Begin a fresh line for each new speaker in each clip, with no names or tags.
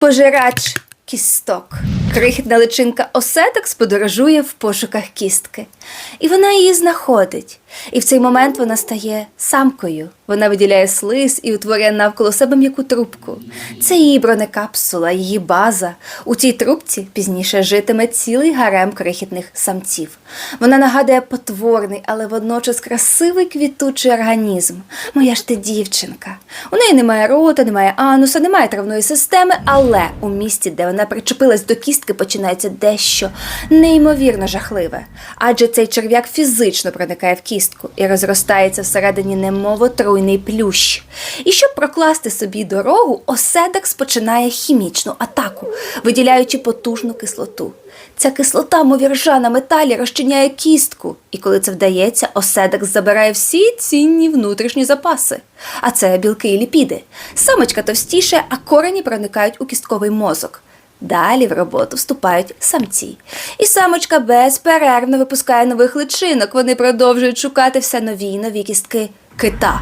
Пожирач кісток. Крихітна личинка осеток сподорожує в пошуках кістки. І вона її знаходить. І в цей момент вона стає самкою. Вона виділяє слиз і утворює навколо себе м'яку трубку. Це її бронекапсула, її база. У цій трубці пізніше житиме цілий гарем крихітних самців. Вона нагадує потворний, але водночас красивий квітучий організм. Моя ж ти дівчинка. У неї немає рота, немає ануса, немає травної системи, але у місці, де вона причепилась до кістки, починається дещо неймовірно жахливе. Адже цей черв'як фізично проникає в кістку і розростається всередині немов отруйний плющ. І щоб прокласти собі дорогу, оседекс починає хімічну атаку, виділяючи потужну кислоту. Ця кислота, мов іржа на металі, розчиняє кістку, і коли це вдається, оседекс забирає всі цінні внутрішні запаси. А це білки і ліпіди. Самочка товстіше, а корені проникають у кістковий мозок. Далі в роботу вступають самці. І самочка безперервно випускає нових личинок. Вони продовжують шукати все нові й нові кістки кита.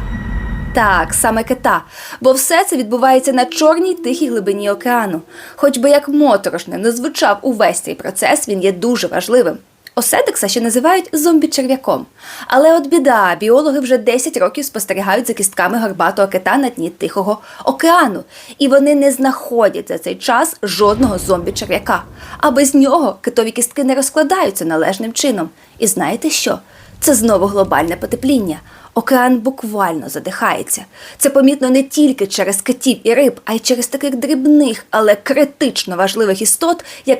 Так, саме кита, бо все це відбувається на чорній тихій глибині океану. Хоч би як моторошне не звучав увесь цей процес, він є дуже важливим. Оседекса ще називають зомбі-черв'яком. Але от біда, біологи вже 10 років спостерігають за кістками горбатого кита на дні Тихого океану, і вони не знаходять за цей час жодного зомбі-черв'яка. А без нього китові кістки не розкладаються належним чином. І знаєте що? Це знову глобальне потепління. Океан буквально задихається. Це помітно не тільки через китів і риб, а й через таких дрібних, але критично важливих істот, як